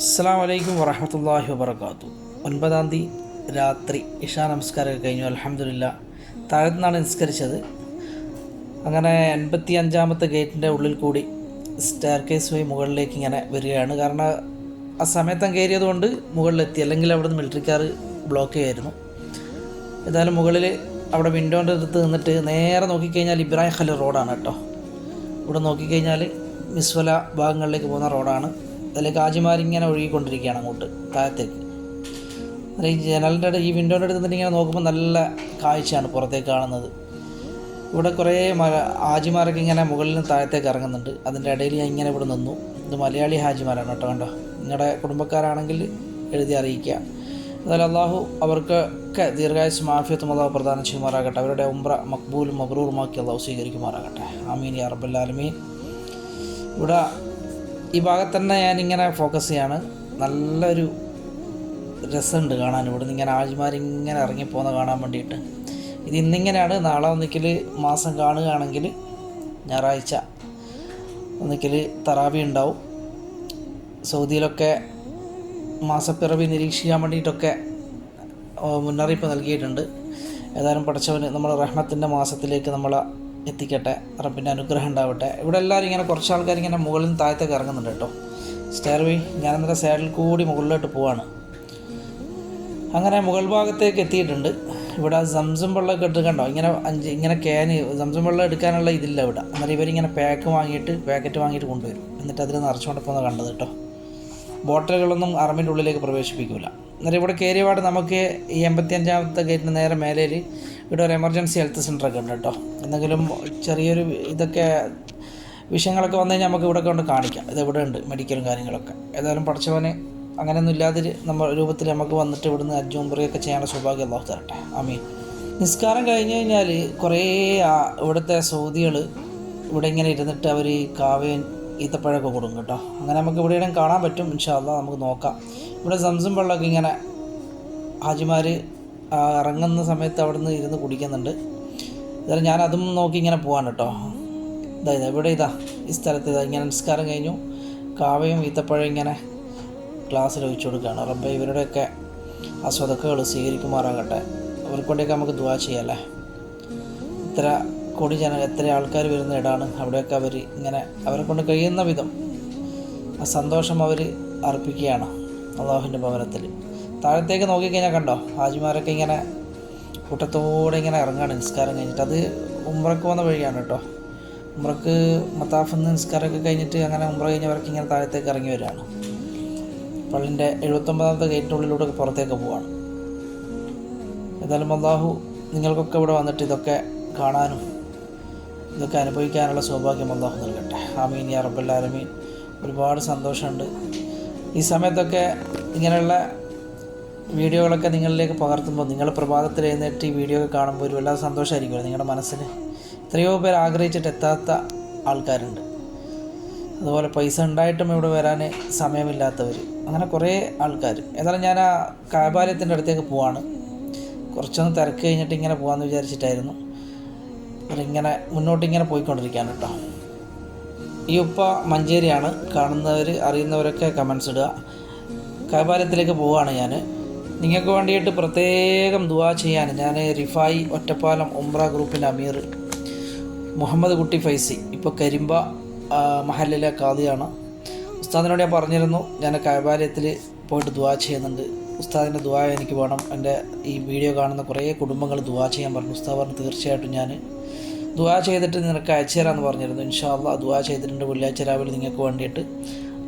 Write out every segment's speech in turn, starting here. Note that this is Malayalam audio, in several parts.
അസ്സാം വലൈക്കും വറഹമത്തല്ലാഹി വബർക്കാത്തു ഒൻപതാം തീയതി രാത്രി ഇഷാ നമസ്കാരമൊക്കെ കഴിഞ്ഞു. അലഹമില്ല താഴത്തുനിന്നാണ് നിസ്കരിച്ചത്. അങ്ങനെ എൺപത്തി അഞ്ചാമത്തെ ഗേറ്റിന്റെ ഉള്ളിൽ കൂടി സ്റ്റെയർ കേസ് വഴി മുകളിലേക്ക് ഇങ്ങനെ വരികയാണ്. കാരണം ആ സമയത്തം കയറിയത് കൊണ്ട് മുകളിലെത്തി. അല്ലെങ്കിൽ അവിടെ നിന്ന് മിലിറ്ററിക്കാർ ബ്ലോക്ക് ചെയ്യായിരുന്നു. ഏതായാലും മുകളിൽ അവിടെ വിൻഡോന്റെ അടുത്ത് നിന്നിട്ട് നേരെ നോക്കിക്കഴിഞ്ഞാൽ ഇബ്രാഹിം ഖലി റോഡാണ് കേട്ടോ. ഇവിടെ നോക്കിക്കഴിഞ്ഞാൽ മിസ്വല ഭാഗങ്ങളിലേക്ക് പോകുന്ന റോഡാണ്. അതിലേക്ക് ഇങ്ങനെ ഒഴുകിക്കൊണ്ടിരിക്കുകയാണ് അങ്ങോട്ട് താഴത്തേക്ക്. ഈ ജനലിന്റെ അടുത്ത് ഈ വിൻഡോന്റെ അടുത്ത് നിന്നിട്ട് ഇങ്ങനെ നോക്കുമ്പോൾ നല്ല കാഴ്ചയാണ് പുറത്തേക്ക് കാണുന്നത്. ഇവിടെ കുറേ മല ഹാജിമാരൊക്കെ ഇങ്ങനെ മുകളിൽ നിന്ന് താഴത്തേക്ക് ഇറങ്ങുന്നുണ്ട്. അതിന്റെ ഇടയിൽ ഞാൻ ഇങ്ങനെ ഇവിടെ നിന്നു. ഇത് മലയാളി ഹാജിമാരാണ് കേട്ടോ കണ്ടോ? നിങ്ങളുടെ കുടുംബക്കാരാണെങ്കിൽ എഴുതി അറിയിക്കുക. എന്നാലും അള്ളാഹു അവർക്കൊക്കെ ദീർഘായുസ് മാഫിയത്തും അള്ളാഹു പ്രധാന ചെയ്യുമാറാകട്ടെ. അവരുടെ ഉംറ മക്ബൂലും മബ്രൂറുമാക്കി അള്ളാഹു സ്വീകരിക്കുമാറാകട്ടെ. ആമീൻ യാ ഇവിടെ ഈ ഭാഗത്ത് തന്നെ ഞാനിങ്ങനെ ഫോക്കസ് ചെയ്യാണ്. നല്ലൊരു രസമുണ്ട് കാണാൻ. ഇവിടെ നിന്ന് ഇങ്ങനെ ആജിമാരിങ്ങനെ ഇറങ്ങിപ്പോകുന്ന കാണാൻ വേണ്ടിയിട്ട്. ഇത് ഇന്നിങ്ങനെയാണ്. നാളെ ഒന്നിക്കൽ മാസം കാണുകയാണെങ്കിൽ ഞായറാഴ്ച ഒന്നിക്കൽ തറാവി ഉണ്ടാവും. സൗദിയിലൊക്കെ മാസപ്പിറവി നിരീക്ഷിക്കാൻ വേണ്ടിയിട്ടൊക്കെ മുന്നറിയിപ്പ് നൽകിയിട്ടുണ്ട്. ഏതായാലും പഠിച്ചവന് നമ്മുടെ റഹ്മത്തിന്റെ മാസത്തിലേക്ക് നമ്മളെ എത്തിക്കട്ടെ റബ്ബിന്റെ അനുഗ്രഹം ഉണ്ടാവട്ടെ. ഇവിടെ എല്ലാവരും ഇങ്ങനെ കുറച്ച് ആൾക്കാർ ഇങ്ങനെ മുകളിൽ നിന്ന് താഴത്തേക്ക് ഇറങ്ങുന്നുണ്ട് കേട്ടോ. സ്റ്റെയർ വേ ഞാൻ അന്നേരം സൈഡിൽ കൂടി മുകളിലോട്ട് പോവാണ്. അങ്ങനെ മുകൾ ഭാഗത്തേക്ക് എത്തിയിട്ടുണ്ട്. ഇവിടെ സംസം വെള്ളമൊക്കെ ഇട്ട് കണ്ടോ? ഇങ്ങനെ അഞ്ച് ഇങ്ങനെ ക്യാന് സംസം വെള്ളം എടുക്കാനുള്ള ഇതില്ല ഇവിടെ. അന്നേരം ഇവരിങ്ങനെ പാക്ക് വാങ്ങിയിട്ട് പാക്കറ്റ് വാങ്ങിയിട്ട് കൊണ്ടുവരും. എന്നിട്ട് അതിൽ നിറച്ചുകൊണ്ട് പോകുന്നത് കണ്ടത് കേട്ടോ. ബോട്ടിലുകളൊന്നും അറമിന്റെ ഉള്ളിലേക്ക് പ്രവേശിപ്പിക്കില്ല അന്നേരം ഇവിടെ കയറിയപാട് നമുക്ക് ഈ എൺപത്തി അഞ്ചാമത്തെ ഗേറ്റിന് നേരെ മേലേൽ ഇവിടെ ഒരു എമർജൻസി ഹെൽത്ത് സെന്ററൊക്കെ ഉണ്ട് കേട്ടോ. എന്തെങ്കിലും ചെറിയൊരു ഇതൊക്കെ വിഷയങ്ങളൊക്കെ വന്നു കഴിഞ്ഞാൽ നമുക്ക് ഇവിടെ കൊണ്ട് കാണിക്കാം. ഇത് ഇവിടെ ഉണ്ട് മെഡിക്കലും കാര്യങ്ങളൊക്കെ. ഏതായാലും പഠിച്ചവന് അങ്ങനെയൊന്നും ഇല്ലാതെ നമ്മൾ രൂപത്തിൽ നമുക്ക് വന്നിട്ട് ഇവിടുന്ന് അജ്ജുംബറിയൊക്കെ ചെയ്യാനുള്ള സൗഭാഗ്യം അള്ളാഹു തരട്ടെ. ആമീൻ. നിസ്കാരം കഴിഞ്ഞ് കഴിഞ്ഞാൽ കുറേ ഇവിടുത്തെ സൗദികൾ ഇവിടെ ഇങ്ങനെ ഇരുന്നിട്ട് അവർ കാവയും ഈത്തപ്പഴമൊക്കെ കൊടുക്കും കേട്ടോ. അങ്ങനെ നമുക്ക് ഇവിടെയും കാണാൻ പറ്റും ഇൻഷാല്ല നമുക്ക് നോക്കാം. ഇവിടെ സംസം വെള്ളമൊക്കെ ഇങ്ങനെ ഹാജിമാർ ഇറങ്ങുന്ന സമയത്ത് അവിടെ നിന്ന് ഇരുന്ന് കുടിക്കുന്നുണ്ട്. ഇതായാലും ഞാൻ അതും നോക്കി ഇങ്ങനെ പോകാൻ കേട്ടോ. ഇതാ ഇതാ ഇവിടെ ഇതാ ഈ സ്ഥലത്ത് ഇതാ ഇങ്ങനെ നിസ്കാരം കഴിഞ്ഞു. കാവയും ഈത്തപ്പഴം ഇങ്ങനെ ഗ്ലാസ്സിൽ ഒഴിച്ചു കൊടുക്കുകയാണ്. റബ്ബെ ഇവരുടെയൊക്കെ ആ സ്വതക്കുകൾ സ്വീകരിക്കുമാറാകട്ടെ. അവർക്ക് വേണ്ടിയൊക്കെ നമുക്ക് ദുവാ ചെയ്യാമല്ലേ ഇത്ര കോടി ജന എത്ര ആൾക്കാർ വരുന്ന ഇടാണ്. അവിടെയൊക്കെ അവർ ഇങ്ങനെ അവരെ കൊണ്ട് കഴിയുന്ന വിധം ആ സന്തോഷം അവർ അർപ്പിക്കുകയാണ് അള്ളാഹുവിന്റെ ഭവനത്തിൽ. താഴത്തേക്ക് നോക്കിക്കഴിഞ്ഞാൽ കണ്ടോ ഹാജിമാരൊക്കെ ഇങ്ങനെ കൂട്ടത്തോടെ ഇങ്ങനെ ഇറങ്ങുകയാണ് നിസ്കാരം കഴിഞ്ഞിട്ട്. അത് ഉമ്രക്ക് വന്ന വഴിയാണ് കേട്ടോ. ഉമ്രക്ക് മത്താഫിന്ന് നിസ്കാരമൊക്കെ കഴിഞ്ഞിട്ട് അങ്ങനെ ഉമ്ര കഴിഞ്ഞവർക്ക് ഇങ്ങനെ താഴത്തേക്ക് ഇറങ്ങി വരികയാണ്. പള്ളിന്റെ എഴുപത്തൊമ്പതാമത്തെ ഗേറ്റിനുള്ളിലൂടെ പുറത്തേക്ക് പോവാണ്. ഏതായാലും അള്ളാഹു നിങ്ങൾക്കൊക്കെ ഇവിടെ വന്നിട്ട് ഇതൊക്കെ കാണാനും ഇതൊക്കെ അനുഭവിക്കാനുള്ള സൗഭാഗ്യം അള്ളാഹു നൽകട്ടെ. ആമീൻ യാ റബ്ബല്ലാലമീൻ ഒരുപാട് സന്തോഷമുണ്ട്. ഈ സമയത്തൊക്കെ ഇങ്ങനെയുള്ള വീഡിയോകളൊക്കെ നിങ്ങളിലേക്ക് പകർത്തുമ്പോൾ നിങ്ങൾ പ്രഭാതത്തിൽ എഴുന്നേറ്റ് ഈ വീഡിയോ ഒക്കെ കാണുമ്പോൾ ഒരു വല്ലാതെ സന്തോഷമായിരിക്കുമല്ലോ നിങ്ങളുടെ മനസ്സിന്. എത്രയോ പേർ ആഗ്രഹിച്ചിട്ട് എത്താത്ത ആൾക്കാരുണ്ട്. അതുപോലെ പൈസ ഉണ്ടായിട്ടും ഇവിടെ വരാൻ സമയമില്ലാത്തവർ അങ്ങനെ കുറേ ആൾക്കാർ ഏതായാലും ഞാൻ ആ കാബാലയത്തിന്റെ അടുത്തേക്ക് പോവാണ്. കുറച്ചൊന്ന് തിരക്ക് കഴിഞ്ഞിട്ട് ഇങ്ങനെ പോകാമെന്ന് വിചാരിച്ചിട്ടായിരുന്നു. ഇങ്ങനെ മുന്നോട്ടിങ്ങനെ പോയിക്കൊണ്ടിരിക്കുകയാണ് കേട്ടോ. ഈ ഉപ്പ മഞ്ചേരിയാണ്. കാണുന്നവർ അറിയുന്നവരൊക്കെ കമൻസ് ഇടുക. കൈപാലത്തിലേക്ക് പോവുകയാണ് ഞാൻ നിങ്ങൾക്ക് വേണ്ടിയിട്ട് പ്രത്യേകം ദുവാ ചെയ്യാൻ ഞാൻ റിഫായി ഒറ്റപ്പാലം ഉംറ ഗ്രൂപ്പിന്റെ അമീർ മുഹമ്മദ് കുട്ടി ഫൈസി ഇപ്പോൾ കരിമ്പ മഹലിലെ കാതിയാണ് ഉസ്താദിനോട് ഞാൻ പറഞ്ഞിരുന്നു ഞാൻ കൈപാലയത്തിൽ പോയിട്ട് ദുവാ ചെയ്യുന്നുണ്ട്. ഉസ്താദിന്റെ ദുവാ എനിക്ക് വേണം. എന്റെ ഈ വീഡിയോ കാണുന്ന കുറേ കുടുംബങ്ങൾ ദുവാ ചെയ്യാൻ പറഞ്ഞു. ഉസ്താദ് പറഞ്ഞു തീർച്ചയായിട്ടും ഞാൻ ദുവാ ചെയ്തിട്ട് നിനക്ക് അയച്ചുതരാമെന്ന് പറഞ്ഞിരുന്നു. ഇൻഷാല്ല ദുവാ ചെയ്തിട്ടുണ്ട്. വെള്ളിയാഴ്ച രാവിലെ നിങ്ങൾക്ക് വേണ്ടിയിട്ട്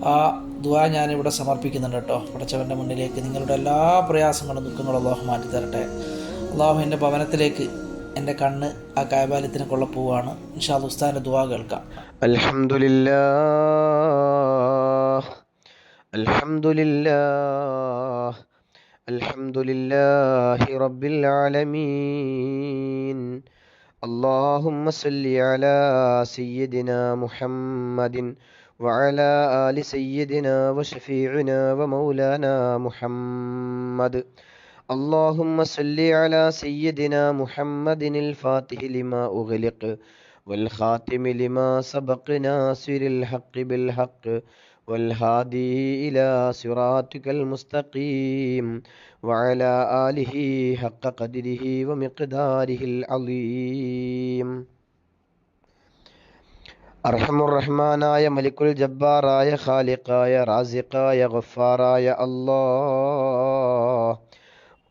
ആ ദുവാ ഞാനിവിടെ സമർപ്പിക്കുന്നുണ്ട് കേട്ടോ. പടച്ചവന്റെ മുന്നിലേക്ക് നിങ്ങളുടെ എല്ലാ പ്രയാസങ്ങളും ദുഃഖങ്ങളും അള്ളാഹു മാറ്റിത്തരട്ടെ. അള്ളാഹു എന്റെ ഭവനത്തിലേക്ക് എന്റെ കണ്ണ് ആ കായബാലത്തിന് കൊള്ള പോവാണ് ഇൻഷാൽ ഉസ്താന്റെ ദുവാ കേൾക്കാം. അൽഹംദുലില്ലാ അൽഹംദുലില്ലാ അൽഹംദുലില്ലാഹി റബ്ബിൽ ആലമീൻ. اللهم صل على سيدنا محمد وعلى آل سيدنا وشفيعنا ومولانا محمد اللهم صل على سيدنا محمد الفاتح لما أغلق والخاتم لما سبق ناصر الحق بالحق والهادي إلى صراطك المستقيم وعلى آله حق قدره ومقداره العظيم അർഹമുറഹ്മാനായ മലിക്കുൽ ജബ്ബാറായ ഖാലിഖായ റാസിഖായ ഗഫാറായ അല്ലാ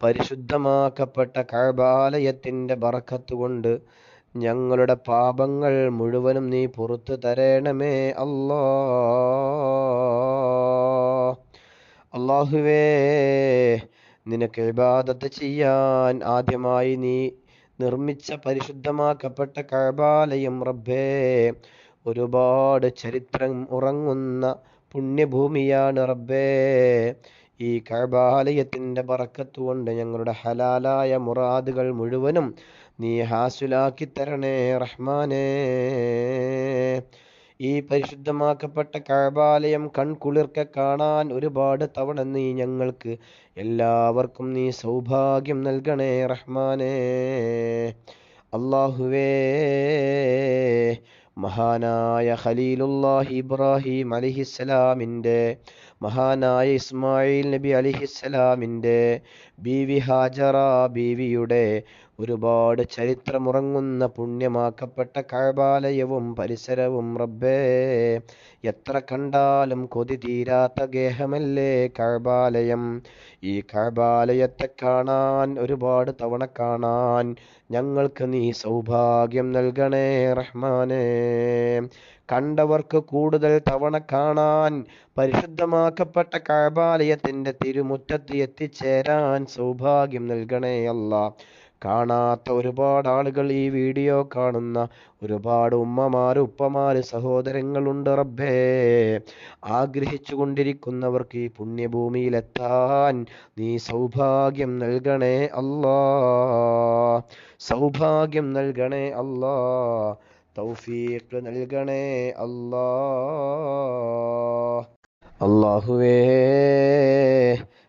പരിശുദ്ധമാക്കപ്പെട്ട കഴബാലയത്തിൻ്റെ ബറക്കത്ത് കൊണ്ട് ഞങ്ങളുടെ പാപങ്ങൾ മുഴുവനും നീ പുറത്തു തരണമേ അല്ലോ. അള്ളാഹുവേ നിനക്ക് ഇബാദത്ത് ചെയ്യാൻ ആദ്യമായി നീ നിർമ്മിച്ച പരിശുദ്ധമാക്കപ്പെട്ട കഴബാലയം റബ്ബേ ഒരുപാട് ചരിത്രം ഉറങ്ങുന്ന പുണ്യഭൂമിയാണ് റബ്ബേ. ഈ കഴബാലയത്തിന്റെ പറക്കത്തുകൊണ്ട് ഞങ്ങളുടെ ഹലാലായ മുറാദുകൾ മുഴുവനും നീ ഹാസുലാക്കി തരണേ റഹ്മാനേ. ഈ പരിശുദ്ധമാക്കപ്പെട്ട കഴബാലയം കൺകുളിർക്ക കാണാൻ ഒരുപാട് തവണ നീ ഞങ്ങൾക്ക് എല്ലാവർക്കും നീ സൗഭാഗ്യം നൽകണേ റഹ്മാനേ. അള്ളാഹുവേ മഹാനായ ഖലീലുല്ലാഹി ഇബ്രാഹിം അലിഹിസ്സലാമിന്റെ മഹാനായ ഇസ്മായിൽ നബി അലിഹിസ്സലാമിന്റെ ബീവി ഹാജറ ബീവിയുടെ ഒരുപാട് ചരിത്രമുറങ്ങുന്ന പുണ്യമാക്കപ്പെട്ട കഴബാലയവും പരിസരവും റബ്ബേ എത്ര കണ്ടാലും കൊതി തീരാത്ത ഗേഹമല്ലേ കഴബാലയം? ഈ കഴബാലയത്തെ കാണാൻ ഒരുപാട് തവണ കാണാൻ ഞങ്ങൾക്ക് നീ സൗഭാഗ്യം നൽകണേ റഹ്മാനേ. കണ്ടവർക്ക് കൂടുതൽ തവണ കാണാൻ പരിശുദ്ധമാക്കപ്പെട്ട കാബാലയത്തിന്റെ തിരുമുറ്റത്ത് എത്തിച്ചേരാൻ സൗഭാഗ്യം നൽകണേ അല്ല. കാണാത്ത ഒരുപാട് ആളുകൾ ഈ വീഡിയോ കാണുന്ന ഒരുപാട് ഉമ്മമാര് ഉപ്പമാര് സഹോദരങ്ങളുണ്ട് റബ്ബേ. ആഗ്രഹിച്ചു കൊണ്ടിരിക്കുന്നവർക്ക് ഈ പുണ്യഭൂമിയിലെത്താൻ നീ സൗഭാഗ്യം നൽകണേ അല്ലാ. സൗഭാഗ്യം നൽകണേ അല്ലാ. തൗഫീഖ് നൽകണേ അല്ലാ അള്ളാഹുവേ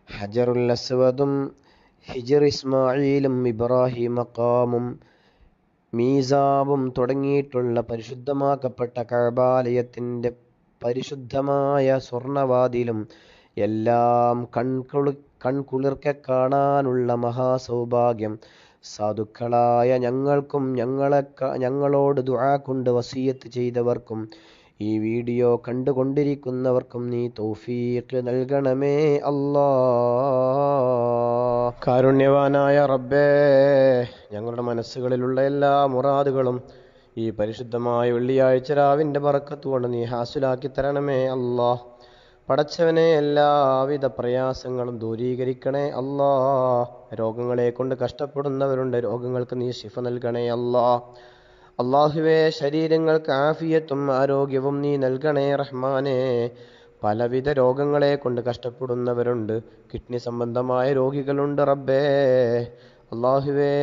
ഹജറുൽ അസ്വദും ഹിജർ ഇസ്മായിലും ഇബ്രാഹിം മക്കാമും മീസാബും തുടങ്ങിയിട്ടുള്ള പരിശുദ്ധമാക്കപ്പെട്ട കഴബാലയത്തിന്റെ പരിശുദ്ധമായ സ്വർണവാതിലും എല്ലാം കൺകുളി കൺകുളിർക്കെ കാണാനുള്ള മഹാസൗഭാഗ്യം സാധുക്കളായ ഞങ്ങൾക്കും ഞങ്ങളെ ഞങ്ങളോട് ദുആ കൊണ്ട് വസീയത്ത് ചെയ്തവർക്കും ഈ വീഡിയോ കണ്ടുകൊണ്ടിരിക്കുന്നവർക്കും നീ തൗഫീഖ് നൽകണമേ അല്ലാ. കാരുണ്യവാനായ റബ്ബേ ഞങ്ങളുടെ മനസ്സുകളിലുള്ള എല്ലാ മുറാദുകളും ഈ പരിശുദ്ധമായ വെള്ളിയാഴ്ച രാവിന്റെ പറക്കത്തുകൊണ്ട് നീ ഹാസിലാക്കി തരണമേ അല്ലാ. പടച്ചവനെ എല്ലാവിധ പ്രയാസങ്ങളും ദൂരീകരിക്കണേ അല്ലാ. രോഗങ്ങളെ കൊണ്ട് കഷ്ടപ്പെടുന്നവരുണ്ട് രോഗങ്ങൾക്ക് നീ ശിഫ നൽകണേ അല്ലാ. അള്ളാഹുവെ ശരീരങ്ങൾക്ക് ആഫിയത്തും ആരോഗ്യവും നീ നൽകണേ റഹ്മാനെ. പലവിധ രോഗങ്ങളെ കൊണ്ട് കഷ്ടപ്പെടുന്നവരുണ്ട് കിഡ്നി സംബന്ധമായ രോഗികളുണ്ട് റബ്ബേ. അള്ളാഹുവേ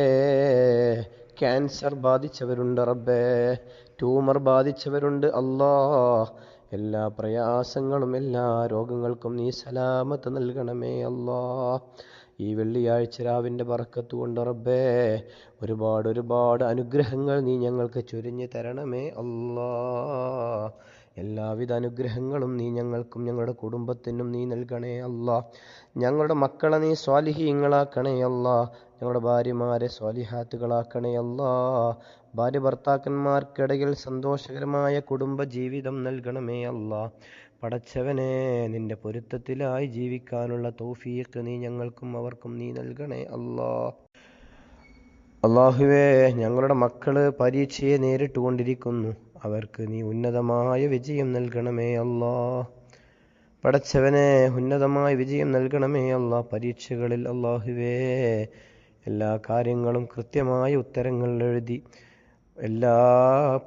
ക്യാൻസർ ബാധിച്ചവരുണ്ട് റബ്ബേ. ട്യൂമർ ബാധിച്ചവരുണ്ട് അല്ലാ. എല്ലാ പ്രയാസങ്ങളും എല്ലാ രോഗങ്ങൾക്കും നീ സലാമത്ത് നൽകണമേ അല്ലാ. ഈ വെള്ളിയാഴ്ച രാവിന്റെ പറക്കത്ത് കൊണ്ട് റബ്ബേ ഒരുപാട് ഒരുപാട് അനുഗ്രഹങ്ങൾ നീ ഞങ്ങൾക്ക് ചൊരിഞ്ഞു തരണമേ അല്ലാ. എല്ലാവിധ അനുഗ്രഹങ്ങളും നീ ഞങ്ങൾക്കും ഞങ്ങളുടെ കുടുംബത്തിനും നീ നൽകണേ അല്ല. ഞങ്ങളുടെ മക്കളെ നീ സ്വാലിഹീങ്ങളാക്കണേ അല്ല. ഞങ്ങളുടെ ഭാര്യമാരെ സ്വാലിഹാത്തുകളാക്കണേ അല്ലാ. ഭാര്യ ഭർത്താക്കന്മാർക്കിടയിൽ സന്തോഷകരമായ കുടുംബ ജീവിതം നൽകണമേ അല്ലാ. പടച്ചവനെ നിന്റെ പൊരുത്തത്തിലായി ജീവിക്കാനുള്ള തൗഫീഖ് നീ ഞങ്ങൾക്കും അവർക്കും നീ നൽകണേ അല്ലാ. അള്ളാഹുവേ ഞങ്ങളുടെ മക്കൾ പരീക്ഷയെ നേരിട്ടുകൊണ്ടിരിക്കുന്നു. അവർക്ക് നീ ഉന്നതമായ വിജയം നൽകണമേ അല്ലാ. പടച്ചവനെ ഉന്നതമായ വിജയം നൽകണമേ അല്ല. പരീക്ഷകളിൽ അള്ളാഹുവേ എല്ലാ കാര്യങ്ങളും കൃത്യമായ ഉത്തരങ്ങൾ എഴുതി എല്ലാ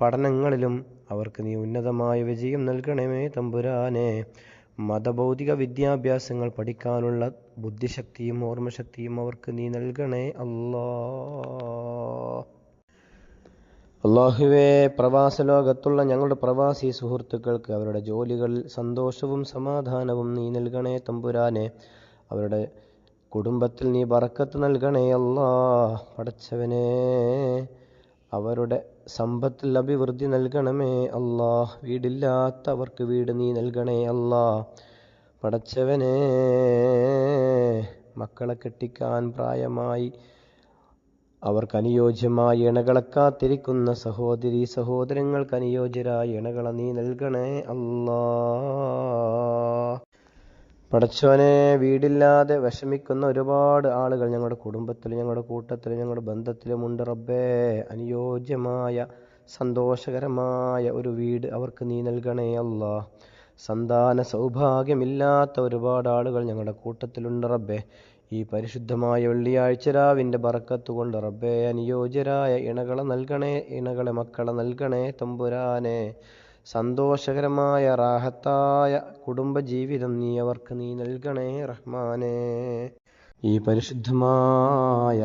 പഠനങ്ങളിലും അവർക്ക് നീ ഉന്നതമായ വിജയം നൽകണമേ തമ്പുരാനെ. മതഭൗതിക വിദ്യാഭ്യാസങ്ങൾ പഠിക്കാനുള്ള ബുദ്ധിശക്തിയും ഓർമ്മശക്തിയും അവർക്ക് നീ നൽകണേ അല്ലാ. അള്ളാഹുവേ പ്രവാസ ലോകത്തുള്ള ഞങ്ങളുടെ പ്രവാസി സുഹൃത്തുക്കൾക്ക് അവരുടെ ജോലികളിൽ സന്തോഷവും സമാധാനവും നീ നൽകണേ തമ്പുരാനെ. അവരുടെ കുടുംബത്തിൽ നീ ബറക്കത്ത് നൽകണേ അല്ലാ. പടച്ചവനെ അവരുടെ സമ്പത്ത് അഭിവൃദ്ധി നൽകണമേ അല്ലാ വീടില്ലാത്തവർക്ക് വീട് നീ നൽകണേ അല്ലാ പടച്ചവനെ മക്കളെ കെട്ടിക്കാൻ പ്രായമായി അവർക്ക് അനുയോജ്യമായ ഇണകളെ കാത്തിരിക്കുന്ന സഹോദരി സഹോദരങ്ങൾക്ക് അനുയോജ്യരായ ഇണകളെ നീ നൽകണേ അല്ലാ പടച്ചോനെ വീടില്ലാതെ വിഷമിക്കുന്ന ഒരുപാട് ആളുകൾ ഞങ്ങളുടെ കുടുംബത്തിലും ഞങ്ങളുടെ കൂട്ടത്തിലും ഞങ്ങളുടെ ബന്ധത്തിലുമുണ്ട് റബ്ബേ. അനുയോജ്യമായ സന്തോഷകരമായ ഒരു വീട് അവർക്ക് നീ നൽകണേ അല്ല. സന്താന സൗഭാഗ്യമില്ലാത്ത ഒരുപാട് ആളുകൾ ഞങ്ങളുടെ കൂട്ടത്തിലുണ്ട് റബ്ബേ. ഈ പരിശുദ്ധമായ വെള്ളിയാഴ്ച രാവിന്റെ കൊണ്ട് റബ്ബേ അനുയോജ്യരായ ഇണകളെ നൽകണേ ഇണകളെ മക്കളെ നൽകണേ തമ്പുരാനെ. സന്തോഷകരമായ റാഹത്തായ കുടുംബജീവിതം നീ അവർക്ക് നീ നൽകണേ റഹ്മാനേ. ഈ പരിശുദ്ധമായ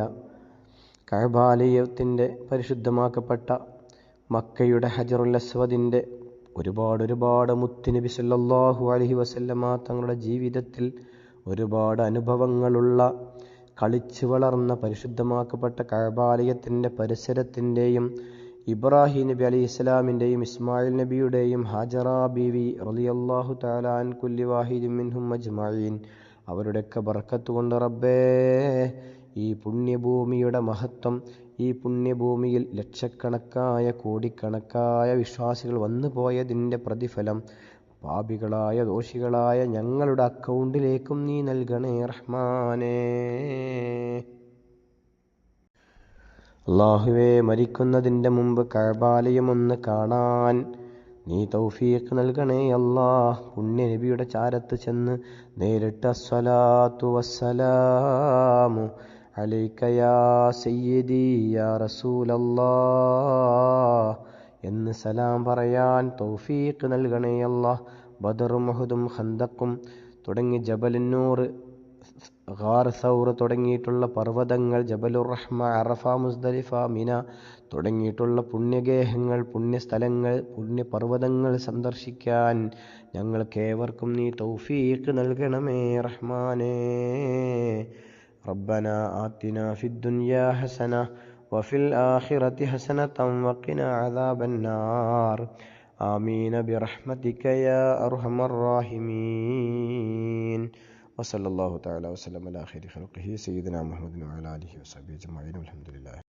കഴബാലയത്തിന്റെ പരിശുദ്ധമാക്കപ്പെട്ട മക്കയുടെ ഹജറുൽ അസ്വദിന്റെ ഒരുപാട് ഒരുപാട് മുത്തുനബി സല്ലല്ലാഹു അലഹി വസല്ലമ തങ്ങളുടെ ജീവിതത്തിൽ ഒരുപാട് അനുഭവങ്ങളുള്ള കളിച്ചു വളർന്ന പരിശുദ്ധമാക്കപ്പെട്ട കഴബാലയത്തിന്റെ പരിസരത്തിന്റെയും ഇബ്രാഹിം നബി അലി ഇസ്ലാമിന്റെയും ഇസ്മായിൽ നബിയുടെയും ഹാജറ ബീവി റളിയല്ലാഹു താലാൻ കുല്ലി വാഹിദിൻ മിൻഹും അജ്മഈൻ. അവരുടെയൊക്കെ ബർക്കത്ത് കൊണ്ട് റബ്ബേ ഈ പുണ്യഭൂമിയുടെ മഹത്വം ഈ പുണ്യഭൂമിയിൽ ലക്ഷക്കണക്കായ കോടിക്കണക്കായ വിശ്വാസികൾ വന്നു പോയതിന്റെ പ്രതിഫലം പാപികളായ ദോഷികളായ ഞങ്ങളുടെ അക്കൗണ്ടിലേക്കും നീ നൽകണേ റഹ്മാനേ. അള്ളാഹുവെ മരിക്കുന്നതിന്റെ മുമ്പ് കഴബാലയം ഒന്ന് കാണാൻ നീ തൗഫീഖ് നൽകണേ അല്ലാഹ് പുണ്യ നബിയുടെ ചാരത്ത് ചെന്ന് നേരിട്ട് സ്വലാത്തു വസ്സലാമു അലൈക യാ സയ്യിദി യാ റസൂലല്ലാ. എന്ന് സലാം പറയാൻ തൗഫീഖ് നൽകണേ അള്ളാഹ് ബദറും മഹുദും ഹന്തക്കും തുടങ്ങി ജബലിന്നൂർ ഖാർ സൗർ തുടങ്ങിയിട്ടുള്ള പർവ്വതങ്ങൾ ജബലുർ റഹ്മ അറഫ മുസ്ദലിഫ മിന തുടങ്ങിയിട്ടുള്ള പുണ്യഗേഹങ്ങൾ പുണ്യസ്ഥലങ്ങൾ പുണ്യപർവ്വതങ്ങൾ സന്ദർശിക്കാൻ ഞങ്ങൾക്കേവർക്കും നീ തൗഫീഖ് നൽകണമേ റഹ്മാനേ ربنا آتنا في الدنيا حسنة وفي الآخرة حسنة وقنا عذاب النار آمين برحمتك يا أرحم الراحمين وصلى الله تعالى وسلم على خير خلقه سيدنا محمد وعلى آله وصحبه أجمعين والحمد لله.